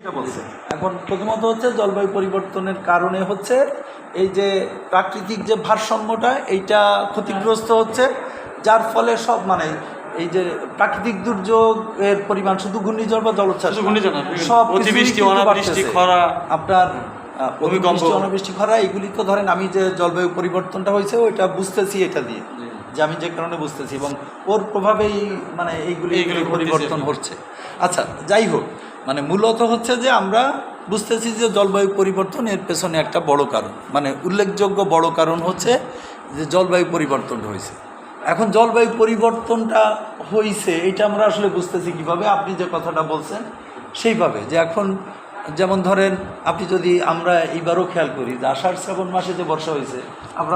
বলছে। এখন প্রথমত হচ্ছে জলবায়ু পরিবর্তনের কারণে হচ্ছে এই যে প্রাকৃতিক যে ভারসাম্যটা এইটা ক্ষতিগ্রস্ত হচ্ছে যার ফলে সব মানে এই যে প্রাকৃতিক দুর্যোগের পরিমাণ শুধু ঘূর্ণিঝড় বা জলোচ্ছ্বাস সব অতিবৃষ্টি, অনাবৃষ্টি, খরা, আপনার ভূমিকম্প। অনাবৃষ্টি খরা এগুলি তো ধরেন আমি যে জলবায়ু পরিবর্তনটা হয়েছে ওইটা বুঝতেছি এটা দিয়ে যে আমি যে কারণে বুঝতেছি এবং ওর প্রভাবেই মানে এইগুলি পরিবর্তন হচ্ছে। আচ্ছা যাই হোক মানে মূলত হচ্ছে যে আমরা বুঝতেছি যে জলবায়ু পরিবর্তন এর পেছনে একটা বড় কারণ। মানে উল্লেখযোগ্য বড় কারণ হচ্ছে যে জলবায়ু পরিবর্তন হয়েছে। এখন জলবায়ু পরিবর্তনটা হয়েছে এটা আমরা আসলে বুঝতেছি কীভাবে? আপনি যে কথাটা বলছেন সেইভাবে যে এখন যেমন ধরেন আপনি যদি আমরা এইবারও খেয়াল করি যে আষাঢ় শ্রাবণ মাসে যে বর্ষা হয়েছে আমরা।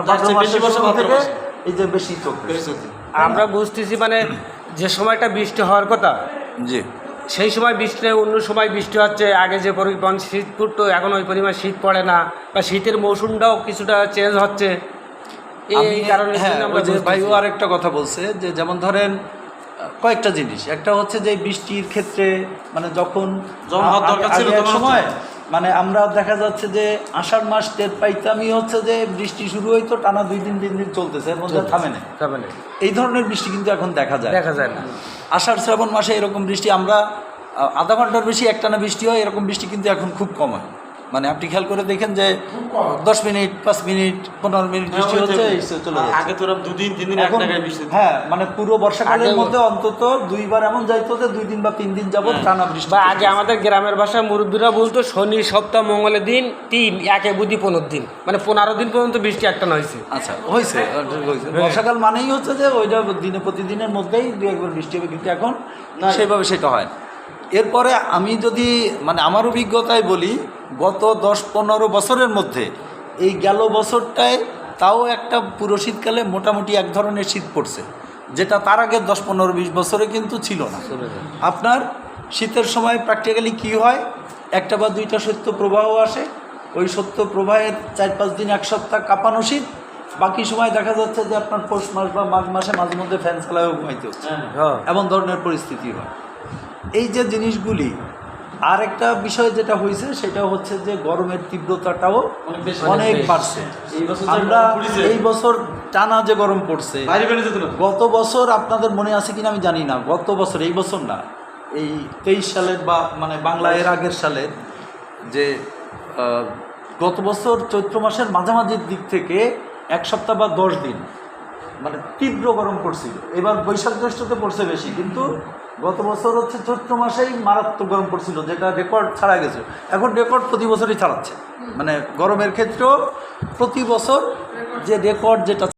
এই যে বেশি চোখ আমরা বুঝতেছি মানে যে সময়টা বৃষ্টি হওয়ার কথা জি। সেই সময় বৃষ্টি নেই, অন্য সময় বৃষ্টি হচ্ছে আগে যে পরিমাণ শীত পড়তো এখন ওই পরিমাণ শীত পড়ে না। বা শীতের মৌসুমটাও কিছুটা চেঞ্জ হচ্ছে। এই কারণে হ্যাঁ ভাইও আরেকটা কথা বলছে যে যেমন ধরেন কয়েকটা জিনিস। একটা হচ্ছে যে বৃষ্টির ক্ষেত্রে মানে যখন জল হওয়ার দরকার ছিল এক তখন হচ্ছে। সময়। মানে আমরা দেখা যাচ্ছে যে আষাঢ় মাস টের পাইতামই হচ্ছে যে বৃষ্টি শুরু হইতো টানা দুই দিন তিন দিন চলতেছে এর মধ্যে থামে না মানে এই ধরনের বৃষ্টি কিন্তু এখন দেখা যায়। দেখা যায় না। আষাঢ় শ্রাবণ মাসে এরকম বৃষ্টি আমরা আধা ঘণ্টার বেশি একটানা বৃষ্টি হয় এরকম বৃষ্টি কিন্তু এখন খুব কম হয়। মানে আপনি খেয়াল করে দেখেন যে দশ মিনিট পাঁচ মিনিট পনেরো মিনিট বৃষ্টি হচ্ছে চলে আগে তো দুদিন তিন দিন এক এখন বৃষ্টি হ্যাঁ মানে পুরো বর্ষাকালের মধ্যে অন্তত দুইবার এমন যাইতো যে দুই দিন বা তিন দিন যাবত হ্যাঁ। টানা বৃষ্টি বা আগে আমাদের গ্রামের ভাষায় মুরব্বীরা বলতো শনি সপ্তাহ মঙ্গলের দিন তিন একে বুধি পনেরো দিন। মানে পনেরো দিন পর্যন্ত বৃষ্টি একটা হয়েছে। আচ্ছা হয়েছে হয়েছে। বর্ষাকাল মানেই হচ্ছে যে ওইটা দিনে প্রতিদিনের মধ্যেই দু একবার বৃষ্টি হবে কিন্তু এখন সেইভাবে সেটা হয় এরপরে আমি যদি মানে আমার অভিজ্ঞতায় বলি গত দশ পনেরো বছরের মধ্যে এই গেল বছরটায় তাও একটা পুরো শীতকালে মোটামুটি এক ধরনের শীত পড়ছে যেটা তার আগে দশ পনেরো বিশ বছরে কিন্তু ছিল না। আপনার শীতের সময় প্র্যাকটিক্যালি কি হয়? একটা বা দুইটা সত্য প্রবাহ আসে ওই সত্য প্রবাহের চার পাঁচ দিন এক সপ্তাহ কাঁপানো শীত বাকি সময় দেখা যাচ্ছে যে আপনার পৌষ মাস বা মাঘ মাসে মাঝে মধ্যে ফ্যান চালায়ও ঘুমাইতে হচ্ছে। হ্যাঁ। এমন ধরনের পরিস্থিতি হয়। এই যে জিনিসগুলি আর একটা বিষয় যেটা হয়েছে সেটা হচ্ছে যে গরমের তীব্রতাটাও অনেক বাড়ছে। আমরা এই বছর টানা যে গরম পড়ছে গত বছর আপনাদের মনে আছে কিনা আমি জানি না। গত বছর এই বছর না এই তেইশ সালের বা মানে বাংলা এর আগের সালের যে গত বছর চৈত্র মাসের মাঝামাঝির দিক থেকে এক সপ্তাহ বা দশ দিন মানে তীব্র গরম পড়ছিল। এবার বৈশাখ জ্যৈষ্ঠতে পড়ছে বেশি কিন্তু গত বছর হচ্ছে চৈত্র মাসেই মারাত্মক গরম পড়ছিল, যেটা রেকর্ড ছাড়া গেছে। এখন রেকর্ড প্রতি বছরই ছাড়াচ্ছে। মানে গরমের ক্ষেত্রেও প্রতি বছর যে রেকর্ড যেটা